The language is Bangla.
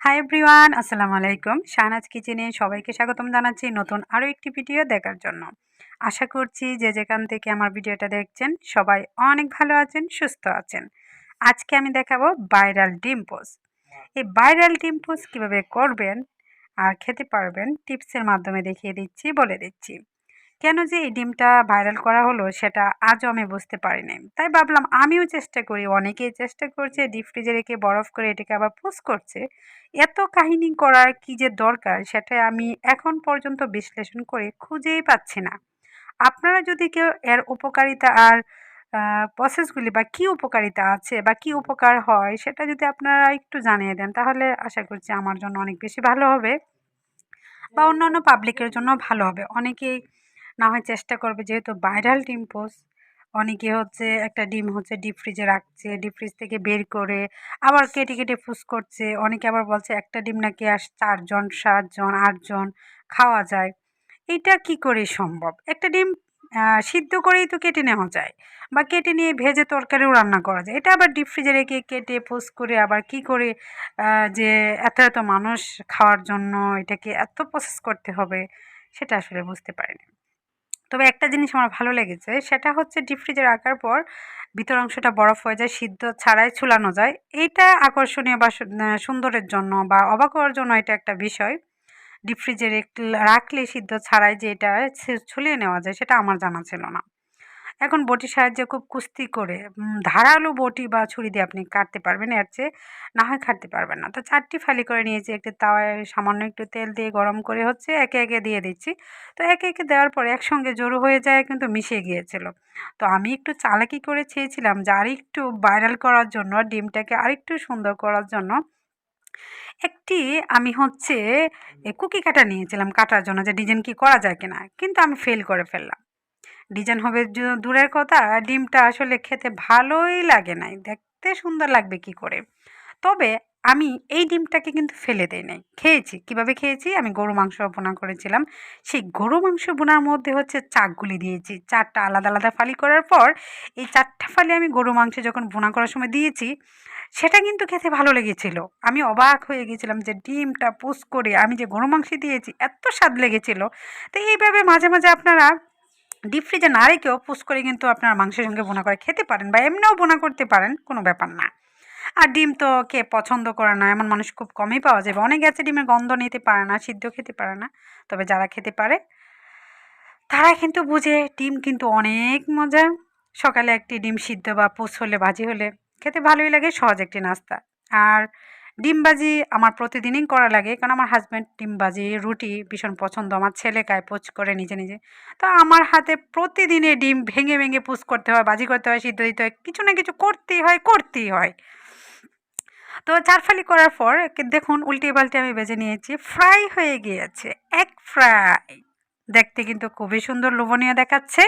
হাই এভরিওয়ান আসসালামু আলাইকুম। শাহনাজ কিচেনে সবাইকে স্বাগতম জানাচ্ছি নতুন আরও একটি ভিডিও দেখার জন্য। আশা করছি যে যেখান থেকে আমার ভিডিওটা দেখছেন, সবাই অনেক ভালো আছেন, সুস্থ আছেন। আজকে আমি দেখাবো ভাইরাল ডিম পোস্ট এই ভাইরাল ডিম পোস্ট কীভাবে করবেন আর খেতে পারবেন, টিপসের মাধ্যমে দেখিয়ে দিচ্ছি, বলে দিচ্ছি। কেন যে এই ডিমটা ভাইরাল করা হলো সেটা আজও আমি বুঝতে পারিনি। তাই ভাবলাম আমিও চেষ্টা করি অনেকেই চেষ্টা করছে ডিপ ফ্রিজে রেখে বরফ করে এটাকে আবার পোস্ট করছে। এত কাহিনী করার কি যে দরকার সেটা আমি এখন পর্যন্ত বিশ্লেষণ করে খুঁজেই পাচ্ছি না। আপনারা যদি কেউ এর উপকারিতা আর প্রসেসগুলি বা কী উপকারিতা আছে বা কী উপকার হয় সেটা যদি আপনারা একটু জানিয়ে দেন তাহলে আশা করছি আমার জন্য অনেক বেশি ভালো হবে। বা অন্যান্য পাবলিকের জন্য ভালো হবে। অনেকেই না হয় চেষ্টা করবে, যেহেতু ভাইরাল ডিম পোস্ট, অনেকে হচ্ছে একটা ডিম হচ্ছে ডিপ ফ্রিজে রাখছে ডিপ ফ্রিজ থেকে বের করে আবার কেটে কেটে ফুস করছে, অনেকে আবার বলছে একটা ডিম নাকি আস চারজন, সাতজন, আটজন খাওয়া যায়। এটা কি করে সম্ভব? একটা ডিম সিদ্ধ করেই তো কেটে নেওয়া যায় বা কেটে নিয়ে ভেজে তরকারিও রান্না করা যায়। এটা আবার ডিপ ফ্রিজে রেখে কেটে পোস্ট করে আবার কি করে যে এত এত মানুষ খাওয়ার জন্য এটাকে এত প্রসেস করতে হবে, সেটা আসলে বুঝতে পারিনি। তবে একটা জিনিস আমার ভালো লেগেছে, সেটা হচ্ছে ডিপ ফ্রিজে রাখার পর ভিতর অংশটা বরফ হয়ে যায়, সিদ্ধ ছাড়াই ছুলানো যায়। এইটা আকর্ষণীয় বা সুন্দরের জন্য বা অবাক হওয়ার জন্য এটা একটা বিষয়। ডিপ ফ্রিজে রাখলে সিদ্ধ ছাড়াই যে এটা ছুলিয়ে নেওয়া যায়, সেটা আমার জানা ছিল না। এখন বটির সাহায্যে খুব কুস্তি করে ধারালো বটি বা ছুরি দিয়ে আপনি কাটতে পারবেন, এর চেয়ে না হয় কাটতে পারবেন না। তো চারটি ফালি করে নিয়েছি, একটু তাওয়ায় সামান্য একটু তেল দিয়ে গরম করে হচ্ছে একে একে দিয়ে দিচ্ছি। তো একে একে দেওয়ার পর একসঙ্গে জোরো হয়ে যায়, কিন্তু মিশে গিয়েছিল। তো আমি একটু চালাকি করে চেয়েছিলাম যে আরেকটু ভাইরাল করার জন্য, ডিমটাকে আরেকটু সুন্দর করার জন্য। একটি আমি হচ্ছে কুকি কাটা নিয়েছিলাম কাটার জন্য যে ডিজাইন কি করা যায় কিনা, কিন্তু আমি ফেল করে ফেললাম। ডিজাইন হবে দূরের কথা ডিমটা আসলে খেতে ভালোই লাগে নাই। দেখতে সুন্দর লাগবে কি করে? তবে আমি এই ডিমটাকে কিন্তু ফেলে দেই নাই। খেয়েছি। কীভাবে খেয়েছি? আমি গরু মাংস বোনা করেছিলাম। সেই গরু মাংস বোনার মধ্যে হচ্ছে চাকগুলি দিয়েছি। চারটা আলাদা আলাদা ফালি করার পর, এই চারটা ফালি আমি গরু মাংস যখন বোনা করার সময় দিয়েছি, সেটা কিন্তু খেতে ভালো লেগেছিল। আমি অবাক হয়ে গেছিলাম যে ডিমটা পুষ করে আমি যে গরু মাংস দিয়েছি, এত স্বাদ লেগেছিল। তো এইভাবে মাঝে মাঝে আপনারা ডিপ ফ্রিজে না রেখেও পুষ করে কিন্তু আপনার মাংসের সঙ্গে বোনা করে খেতে পারেন বা এমনিও বোনা করতে পারেন, কোনো ব্যাপার না। আর ডিম তো কে পছন্দ করে না, এমন মানুষ খুব কমই পাওয়া যাবে অনেক আছে ডিমের গন্ধ নিতে পারে না, সিদ্ধ খেতে পারে না। তবে যারা খেতে পারে, তারা কিন্তু বুঝে ডিম কিন্তু অনেক মজা। সকালে একটি ডিম সিদ্ধ বা পুষ হলে, ভাজি হলে খেতে ভালোই লাগে, সহজ একটি নাস্তা। আর ডিমবাজি আমার প্রতিদিনই করা লাগে, কারণ আমার হাজব্যান্ড ডিমবাজি রুটি ভীষণ পছন্দ। আমার ছেলে গায়ে পোচ করে নিজে নিজে। তো আমার হাতে প্রতিদিনে ডিম ভেঙে ভেঙে পুষ করতে হয়, বাজি করতে হয়, সিদ্ধ দিতে হয়, কিছু না কিছু করতেই হয় করতেই হয়। তো চারফালি করার পর দেখুন, উল্টে পাল্টে আমি বেজে নিয়েছি। ফ্রাই হয়ে গিয়েছে, এক ফ্রাই দেখতে কিন্তু খুবই সুন্দর, লোভনীয় দেখাচ্ছে।